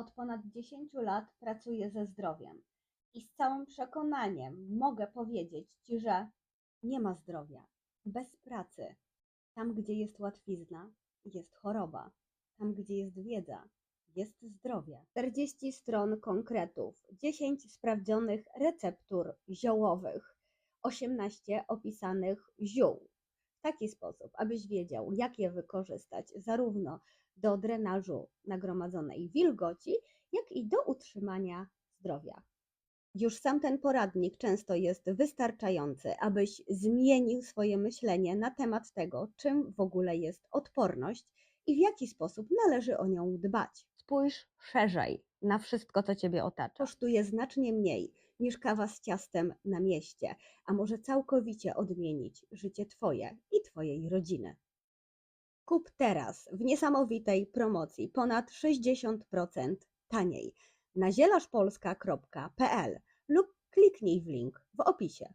Od ponad 10 lat pracuję ze zdrowiem i z całym przekonaniem mogę powiedzieć Ci, że nie ma zdrowia bez pracy. Tam, gdzie jest łatwizna, jest choroba. Tam, gdzie jest wiedza, jest zdrowie. 40 stron konkretów, 10 sprawdzonych receptur ziołowych, 18 opisanych ziół. W taki sposób, abyś wiedział, jak je wykorzystać zarówno do drenażu nagromadzonej wilgoci, jak i do utrzymania zdrowia. Już sam ten poradnik często jest wystarczający, abyś zmienił swoje myślenie na temat tego, czym w ogóle jest odporność i w jaki sposób należy o nią dbać. Spójrz szerzej na wszystko, co Ciebie otacza. Kosztuje znacznie mniej niż kawa z ciastem na mieście, a może całkowicie odmienić życie Twoje Twojej rodziny. Kup teraz w niesamowitej promocji ponad 60% taniej na zielaszpolska.pl lub kliknij w link w opisie.